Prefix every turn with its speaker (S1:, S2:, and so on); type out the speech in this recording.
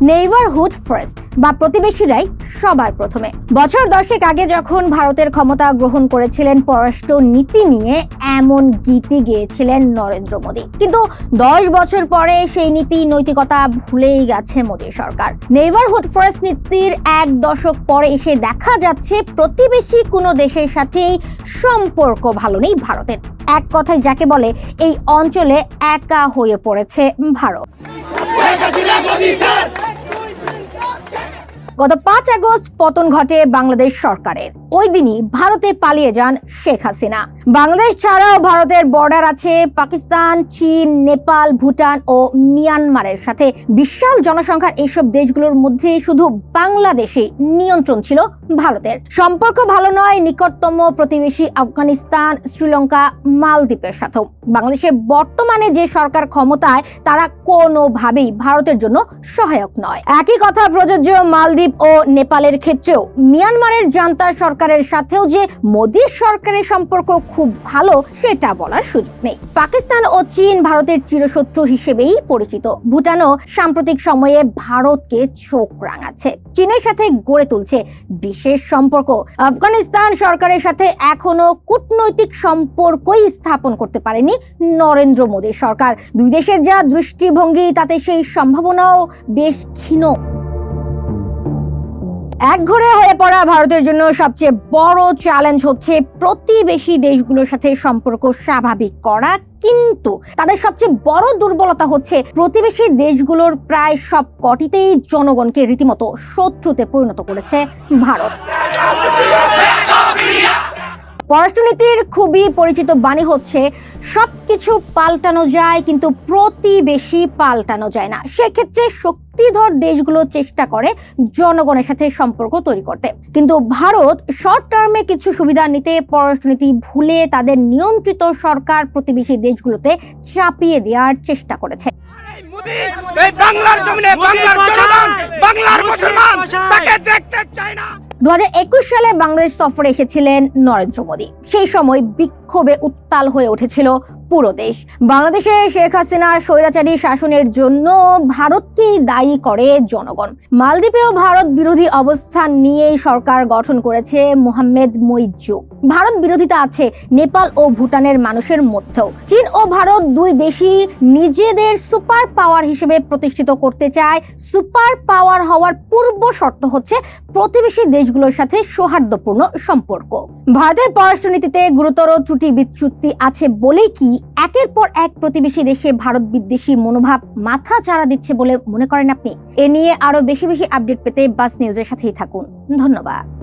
S1: Neighbourhood first বা প্রতিবেশীরাই সবার প্রথমে। বছর দশেক আগে যখন ভারতের ক্ষমতা গ্রহণ করেছিলেন পররাষ্ট্র নীতি নিয়ে এমন গীতি গেয়েছিলেন নরেন্দ্র মোদী। কিন্তু দশ বছর পরে সেই নীতি নৈতিকতা ভুলেই গেছে মোদী সরকার। নেইবারহুড ফার্স্ট নীতির এক দশক পরে এসে দেখা যাচ্ছে প্রতিবেশী কোনো দেশের সাথেই সম্পর্ক ভালো নেই ভারতের। এক কথায় যাকে বলে, এই অঞ্চলে একা হয়ে পড়েছে ভারত। গত পাঁচ আগস্ট পতন ঘটে বাংলাদেশ সরকারের। ওই দিনই ভারতে পালিয়ে যান শেখ হাসিনা। বাংলাদেশ ছাড়াও ভারতের বর্ডার আছে পাকিস্তান, চীন, নেপাল, ভুটান ও মিয়ানমারের সাথে। বিশাল জনসংখ্যার এইসব দেশগুলোর মধ্যে শুধু বাংলাদেশে নিয়ন্ত্রণ ছিল ভারতের। সম্পর্ক ভালো নয়, নিকটতম প্রতিবেশী আফগানিস্তান, শ্রীলঙ্কা, মালদ্বীপের সাথেও। বাংলাদেশের বর্তমানে যে সরকার ক্ষমতায়, তারা কোনোভাবেই ভারতের জন্য সহায়ক নয়। একই কথা প্রযোজ্য মালদ্বীপ ও নেপালের ক্ষেত্রেও। মিয়ানমারের জান্তা সরকারের সাথেও যে মোদীর সরকারের সম্পর্ক খুব ভালো, সেটা বলার সুযোগ নেই। পাকিস্তান ও চীন ভারতের চিরশত্রু হিসেবেই পরিচিত। ভুটানও সাম্প্রতিক সময়ে ভারতকে চোখ রাঙাচ্ছে। চীনের সাথে গড়ে তুলছে বিশেষ সম্পর্ক। আফগানিস্তান সরকারের সাথে এখনও কূটনৈতিক সম্পর্কই স্থাপন করতে পারেনি নরেন্দ্র মোদী সরকার। দুই দেশের যা দৃষ্টিভঙ্গি, তাতে সেই সম্ভাবনাও বেশ ক্ষীণ। একঘরে হয়ে পড়া ভারতের জন্য সবচেয়ে বড় চ্যালেঞ্জ হচ্ছে প্রতিবেশী দেশগুলোর সাথে সম্পর্ক স্বাভাবিক করা। কিন্তু তাদের সবচেয়ে বড় দুর্বলতা হচ্ছে প্রতিবেশী দেশগুলোর প্রায় সব কটিতেই জনগণকে রীতিমতো শত্রুতে পরিণত করেছে ভারত। পররাষ্ট্রনীতির খুবই পরিচিত বাণী হচ্ছে, সবকিছু পাল্টানো যায় কিন্তু প্রতিবেশী পাল্টানো যায় না। সেক্ষেত্রে শক্তিধর দেশগুলো চেষ্টা করে জনগণের সাথে সম্পর্ক তৈরি করতে। কিন্তু ভারত শর্ট টার্মে কিছু সুবিধা নিতে পররাষ্ট্রনীতি ভুলে তাদের নিয়ন্ত্রিত সরকার প্রতিবেশী দেশগুলোতে চাপিয়ে দেওয়ার চেষ্টা করেছে।
S2: বাংলার জমিনে বাংলার জনগণ দু হাজার
S1: একুশ সালে বাংলাদেশ সফরে এসেছিলেন নরেন্দ্র মোদী। সেই সময় বিক্ষোভে উত্তাল হয়ে উঠেছিল পুরো দেশ। বাংলাদেশে শেখ হাসিনার স্বৈরাচারী শাসনের জন্য ভারতকেই দায়ী করে জনগণ? মালদ্বীপেও ভারত বিরোধী অবস্থান নিয়ে সরকার গঠন করেছে মোহাম্মেদ মইজু ভারত বিরোধিতা আছে নেপাল ও ভুটানের মানুষের মধ্যেও। চীন ও ভারত দুই দেশই নিজেদের সুপার পাওয়ার হিসেবে প্রতিষ্ঠিত করতে চায়। সুপার পাওয়ার হওয়ার পূর্ব শর্ত হচ্ছে প্রতিবেশী দেশগুলোর সাথে সৌহার্দ্যপূর্ণ সম্পর্ক। ভারতের পররাষ্ট্রনীতিতে গুরুতর ত্রুটি বিচ্যুতি আছে বলেই কি একের পর এক প্রতিবেশী দেশে ভারত বিদ্বেষী মনোভাব মাথা চাড়া দিচ্ছে বলে মনে করেন আপনি। এ নিয়ে আরও বেশি বেশি আপডেট পেতে বাস নিউজের সাথেই থাকুন। ধন্যবাদ।